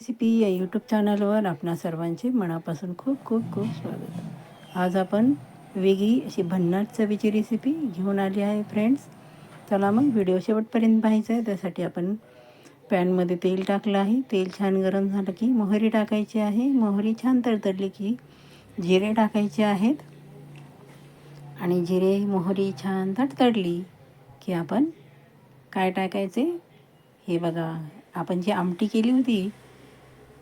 Recipe या YouTube चॅनलवर आपणा सर्वांचे मनापासून खूप खूप खूप स्वागत. आज आपण वेगळी अशी भन्नाट चवीची रेसिपी घेऊन आली आहे फ्रेंड्स चला मग व्हिडिओ शेवटपर्यंत पाहायचा आहे त्यासाठी आपण पॅनमध्ये तेल टाकलं आहे. तेल छान गरम झालं की मोहरी टाकायची आहे. मोहरी छान तडतडली की जिरे टाकायचे आहेत. आणि जिरे मोहरी छान तडतडली की आपण काय टाकायचे? हे बघा आपण जी आमटी केली होती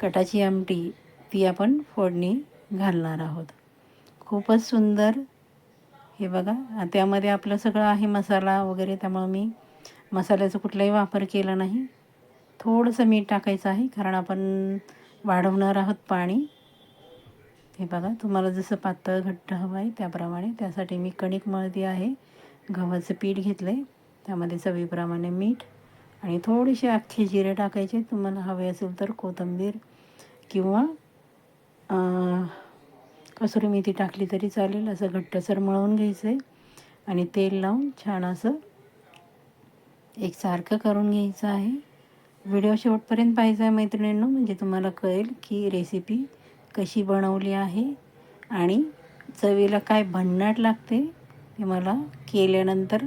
कटाची आमटी ती आपण फोडणी घालणार आहोत. खूपच सुंदर. हे बघा त्यामध्ये आपलं सगळं आहे मसाला वगैरे त्यामुळं मी मसाल्याचा कुठलाही वापर केला नाही. थोडंसं मीठ टाकायचं आहे कारण आपण वाढवणार आहोत पाणी. हे बघा तुम्हाला जसं पातळ घट्ट हवं आहे त्याप्रमाणे. त्यासाठी मी कणिक मळती आहे. गव्हाचं पीठ घेतलं आहे त्यामध्ये चवीप्रमाणे मीठ आणि थोडीशी अख्खी जिरे टाकायचे. तुम्हाला हवे असेल तर कोथिंबीर किंवा कसुरी मेथी टाकली तरी चालेल. असं घट्टसर मळवून घ्यायचं आहे आणि तेल लावून छान असं एकसारखं करून घ्यायचं आहे. व्हिडिओ शेवटपर्यंत पाहायचा आहे मैत्रिणींनो म्हणजे तुम्हाला कळेल की रेसिपी कशी बनवली आहे आणि चवीला काय भन्नाट लागते ते मला केल्यानंतर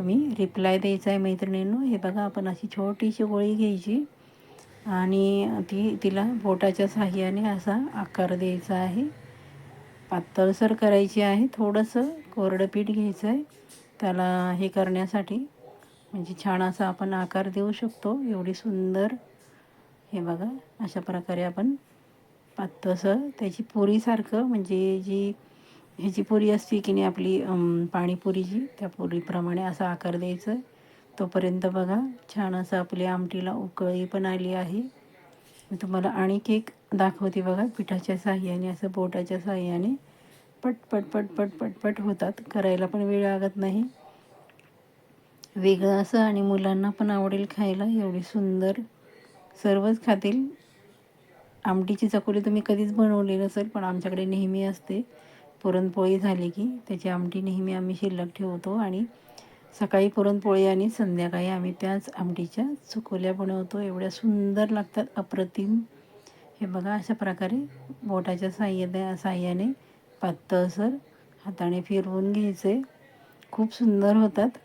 तुम्ही रिप्लाय द्यायचा आहे मैत्रिणींनो. हे बघा आपण अशी छोटीशी गोळी घ्यायची आणि ती तिला बोटाच्या साह्याने असा आकार द्यायचा आहे. पातळसर करायची आहे. थोडंसं कोरडं पीठ घ्यायचं आहे त्याला हे करण्यासाठी म्हणजे छान असा आपण आकार देऊ शकतो. एवढी सुंदर हे बघा अशा प्रकारे आपण पातळसं त्याची पुरीसारखं म्हणजे जी ह्याची पुरी असते की नाही आपली पाणीपुरीची त्या पुरीप्रमाणे असा आकार द्यायचा. तोपर्यंत बघा छान असं आपल्या आमटीला उकळी पण आली आहे. मी तुम्हाला आणखी एक दाखवते बघा पिठाच्या साह्याने असं बोटाच्या साह्याने. पटपट पट पट होतात. करायला पण वेळ लागत नाही. वेगळं असं आणि मुलांना पण आवडेल खायला. एवढी सुंदर सर्वच खातील. आमटीची चकोली तुम्ही कधीच बनवली नसेल पण आमच्याकडे नेहमी असते. पुरणपोळी झाली की त्याची आमटी नेहमी आम्ही शिल्लक ठेवतो आणि सकाळी पुरणपोळी आणि संध्याकाळी आम्ही त्याच आमटीच्या चुकोल्या बनवतो. एवढ्या सुंदर लागतात अप्रतिम. हे बघा अशा प्रकारे बोटाच्या साह्या साह्याने पातळसर हाताने फिरवून घ्यायचे. खूप सुंदर होतात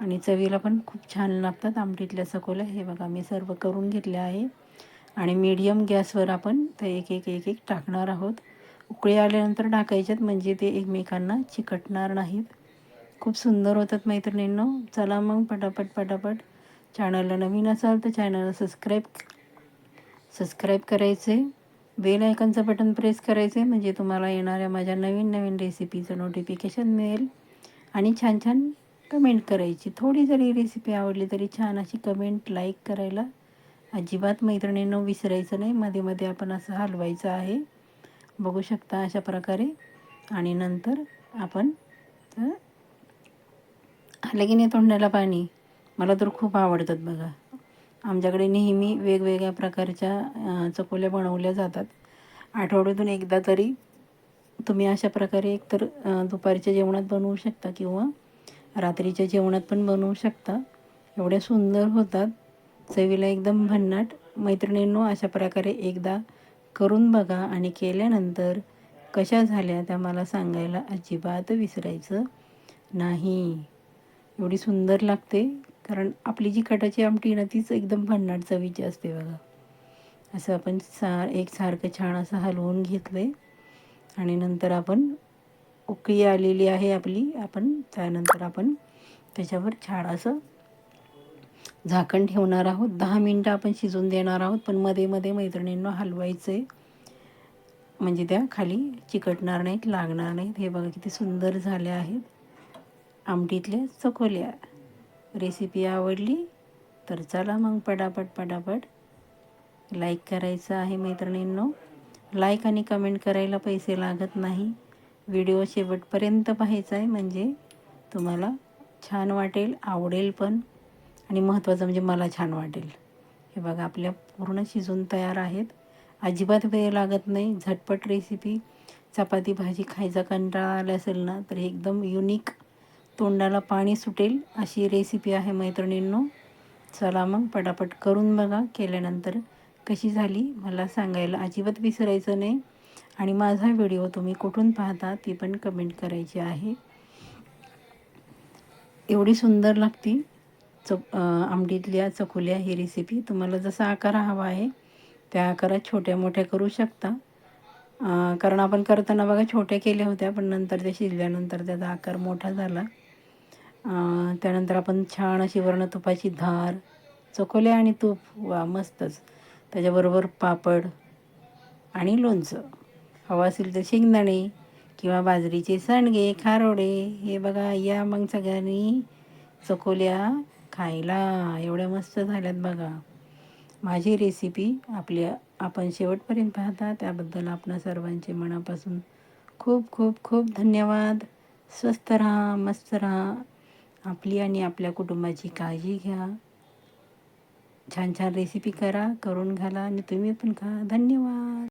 आणि चवीला पण खूप छान लागतात आमटीतल्या चकोल्या हे बघा मी सर्व करून घेतले आहे. आणि मीडियम गॅसवर आपण ते एक एक एक एक टाकणार आहोत. उकळी आल्यानंतर टाकायच्यात म्हणजे ते एकमेकांना चिकटणार नाहीत. खूप सुंदर होतात मैत्रिणींनो. चला मग पटापट पटापट. चॅनलला नवीन असाल तर चॅनलला सबस्क्राईब सबस्क्राईब करायचे. बेल आयकनचं बटन प्रेस करायचे म्हणजे तुम्हाला येणाऱ्या माझ्या नवीन नवीन रेसिपीचं नोटिफिकेशन मिळेल. आणि छान छान कमेंट करायची. थोडी जरी रेसिपी आवडली तरी छान अशी कमेंट लाईक करायला. अजिबात मैत्रिणींनो विसरायचं नाही. मध्ये मध्ये आपण असं हलवायचं आहे. बघू शकता अशा प्रकारे. आणि नंतर आपण तर आलं की नाही तोंडाला पाणी. मला तर खूप आवडतात बघा. आमच्याकडे नेहमी वेगवेगळ्या प्रकारच्या चकोल्या बनवल्या जातात. आठवड्यातून एकदा तरी तुम्ही अशा प्रकारे एकतर दुपारच्या जेवणात बनवू शकता किंवा रात्रीच्या जेवणात पण बनवू शकता. एवढ्या सुंदर होतात. चवीला एकदम भन्नाट. मैत्रिणींनो अशा प्रकारे एकदा करून बघा आणि केल्यानंतर कशा झाल्या त्या मला सांगायला अजिबात विसरायचं नाही. एवढी सुंदर लागते कारण आपली जी कटाची आमटी ना तीच एकदम भन्नाट चवीची असते बघा. असं आपण सा एकसारखं छान असं हलवून घेतलं आहे आणि नंतर आपण उकळी आलेली आहे आपली आपण त्यानंतर आपण त्याच्यावर छान असं झाकण ठेवणार आहोत. दहा मिनटं आपण शिजून देणार आहोत. पण मध्ये मध्ये मैत्रिणींना हलवायचं आहे म्हणजे त्या खाली चिकटणार नाहीत लागणार नाहीत. हे बघा किती सुंदर झाल्या आहेत. आमटीतल्या चकोल्या. रेसिपी आवडली तर चला मग पटापट पटापट. लाईक करायचं आहे मैत्रिणींनो. लाईक आणि कमेंट करायला पैसे लागत नाही. व्हिडिओ शेवटपर्यंत पाहायचा आहे. म्हणजे तुम्हाला छान वाटेल आवडेल पण. आणि महत्त्वाचं म्हणजे मला छान वाटेल. हे बघा आपल्या पूर्ण शिजून तयार आहेत. अजिबात वेळ लागत नाही. झटपट रेसिपी चपाती भाजी खायचा कंटाळा आला असेल ना तर एकदम युनिक तोंडाला पाणी सुटेल अशी रेसिपी आहे मैत्रिणींनो. चला मग पटापट करून बघा केल्यानंतर कशी झाली मला सांगायला अजिबात विसरायचं नाही. आणि माझा व्हिडिओ तुम्ही कुठून पाहता ती पण कमेंट करायची आहे. एवढी सुंदर लागती. चक आमटीतल्या चकुल्या ही रेसिपी तुम्हाला जसा आकार हवा आहे त्या आकारात छोट्या मोठ्या करू शकता. कारण आपण करताना बघा छोट्या केल्या होत्या पण नंतर त्या शिजल्यानंतर त्याचा आकार मोठा झाला. त्यानंतर आपण छान अशी वर्ण तुपाची धार चकोल्या आणि तूप वा मस्तच. त्याच्याबरोबर पापड आणि लोणचं. हवं असेल तर शेंगदाणे किंवा बाजरीचे सांडगे खारोडे हे बघा या मग सगळ्यांनी चकोल्या खायला एवढ्या मस्त झाल्यात बघा. माझी रेसिपी आपल्या आपण शेवटपर्यंत पाहता त्याबद्दल आपणा सर्वांचे मनापासून खूप खूप खूप धन्यवाद. स्वस्त राहा मस्त राहा. आपली आणि आपल्या कुटुंबाची काळजी घ्या. छान छान रेसिपी करा करून घाला आणि तुम्ही पण खा. धन्यवाद.